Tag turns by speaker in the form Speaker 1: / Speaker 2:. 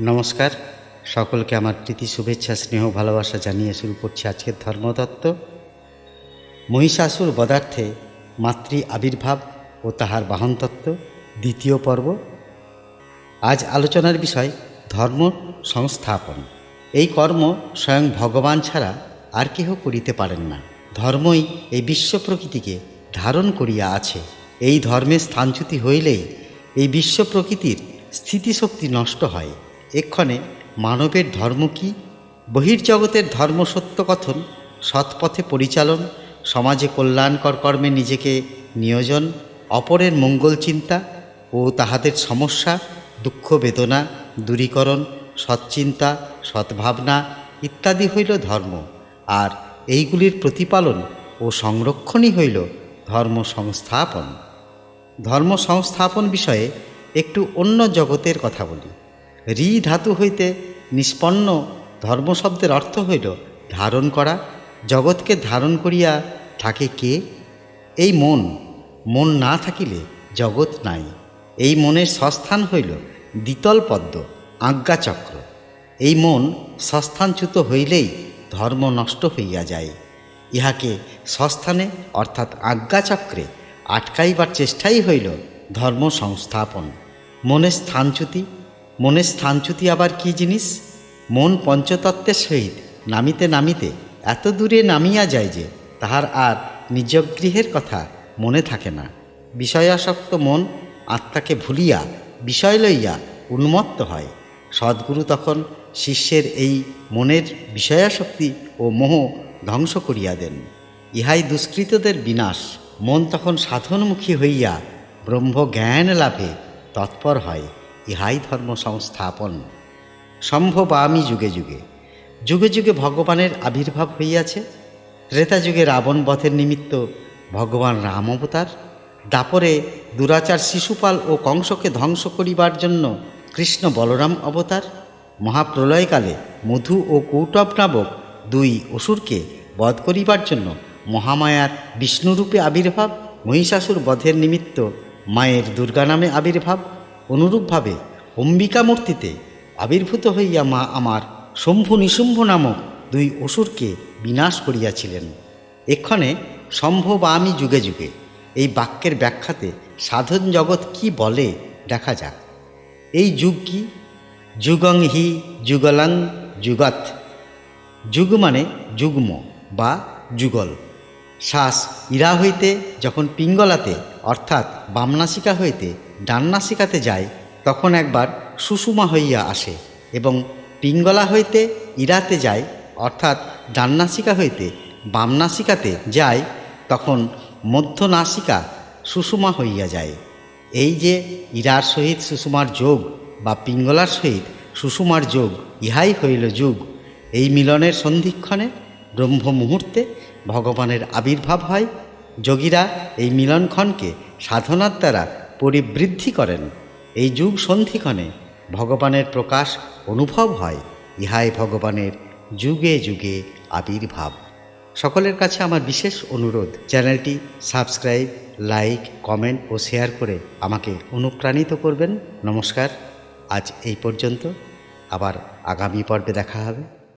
Speaker 1: নমস্কার। সকলকে আমার প্রীতি, শুভেচ্ছা, স্নেহ, ভালোবাসা জানিয়ে শুরু করছি আজকের ধর্মতত্ত্ব। মহিষাসুর বদার্থে মাতৃ আবির্ভাব ও তাহার বাহনতত্ত্ব, দ্বিতীয় পর্ব। আজ আলোচনার বিষয় ধর্ম সংস্থাপন। এই কর্ম স্বয়ং ভগবান ছাড়া আর কেহ করিতে পারেন না। ধর্মই এই বিশ্ব প্রকৃতিকে ধারণ করিয়া আছে। এই ধর্মের স্থানচ্যুতি হইলেই এই বিশ্ব প্রকৃতির স্থিতিশক্তি নষ্ট হয়। এক্ষণে মানবের ধর্ম কি? বহির্জগতের ধর্ম সত্য কথন, সৎপথে পরিচালন, সমাজে কল্যাণকর কর্মে নিজেকে নিয়োজন, অপরের মঙ্গল চিন্তা ও তাহাদের সমস্যা, দুঃখ বেদনা, দূরীকরণ, সৎচিন্তা, সদ্ভাবনা ইত্যাদি হইল ধর্ম। আর এইগুলির প্রতিপালন ও সংরক্ষণই হইল ধর্ম সংস্থাপন। ধর্ম সংস্থাপন বিষয়ে একটু অন্য জগতের কথা বলি। রি ধাতু হইতে নিষ্পন্ন ধর্ম শব্দের অর্থ হইল ধারণ করা, জগৎকে ধারণ করিয়া থাকে কে? এই মন মন না থাকিলে জগৎ নাই। এই মনের সস্থান হইল দ্বিতল পদ্ম আজ্ঞাচক্র এই মন সস্থানচ্যুত হইলেই ধর্ম নষ্ট হইয়া যায়। ইহাকে সস্থানে অর্থাৎ আজ্ঞাচক্রে আটকাইবার চেষ্টাই হইল ধর্ম সংস্থাপন। মনের স্থানচ্যুতি মনের স্থানচ্যুতি আবার কি জিনিস? মন পঞ্চতত্ত্বের সহিত নামিতে নামিতে এত দূরে নামিয়া যায় যে তাহার আর নিজ গৃহের কথা মনে থাকে না। বিষয়াসক্ত মন আত্মাকে ভুলিয়া, বিষয় লইয়া উন্মত্ত হয়। সদ্গুরু তখন শিষ্যের এই মনের বিষয়াশক্তি ও মোহ ধ্বংস করিয়া দেন। ইহাই দুষ্কৃতদের বিনাশ। মন তখন সাধনমুখী হইয়া ব্রহ্ম জ্ঞান লাভে তৎপর হয়। ইহাই ধর্ম সংস্থাপন। সম্ভব আমি যুগে যুগে। যুগে যুগে ভগবানের আবির্ভাব হইয়াছে। ত্রেতা যুগে রাবণ বধের নিমিত্ত ভগবান রাম অবতার। দাপরে দুরাচার শিশুপাল ও কংসকে ধ্বংস করিবার জন্য কৃষ্ণ বলরাম অবতার। মহাপ্রলয়কালে মধু ও কৌটব নামক দুই অসুরকে বধ করিবার জন্য মহামায়ার বিষ্ণুরূপে আবির্ভাব, মহিষাসুর বধের নিমিত্ত মায়ের দুর্গা নামে আবির্ভাব অনুরূপভাবে অম্বিকা মূর্তিতে আবির্ভূত হইয়া মা আমার শম্ভু নিশুম্ভ নামক দুই অসুরকে বিনাশ করিয়াছিলেন। এক্ষণে সম্ভব আমি যুগে যুগে এই বাক্যের ব্যাখ্যাতে সাধন জগৎ কি বলে দেখা যাক। এই যুগ কি? যুগং হি যুগলং যুগত যুগ মানে যুগ্ম বা যুগল। শ্বাস ইরা হইতে যখন পিঙ্গলাতে অর্থাৎ বামনাসিকা হইতে ডান্নাসিকাতে যায়, তখন একবার সুষুমা হইয়া আসে এবং পিঙ্গলা হইতে ইরাতে যায়, অর্থাৎ ডান্নাসিকা হইতে বামনাসিকাতে যায়, তখন মধ্যনাসিকা সুষুমা হইয়া যায়। এই যে ইরার সহিত সুষুমার যোগ বা পিঙ্গলার সহিত সুষুমার যোগ, ইহাই হইল যুগ। এই মিলনের সন্ধিক্ষণে ব্রহ্ম মুহূর্তে ভগবানের আবির্ভাব হয়। যোগীরা এই মিলনক্ষণকে সাধনার দ্বারা পরিবৃদ্ধি করেন। এই যুগ সন্ধিক্ষণে ভগবানের প্রকাশ অনুভব হয়, ইহাই ভগবানের যুগে যুগে আবির্ভাব। সকলের কাছে আমার বিশেষ অনুরোধ, চ্যানেলটি সাবস্ক্রাইব, লাইক, কমেন্ট ও শেয়ার করে আমাকে অনুপ্রাণিত করবেন। নমস্কার, আজ এই পর্যন্ত। আবার আগামী পর্বে দেখা হবে।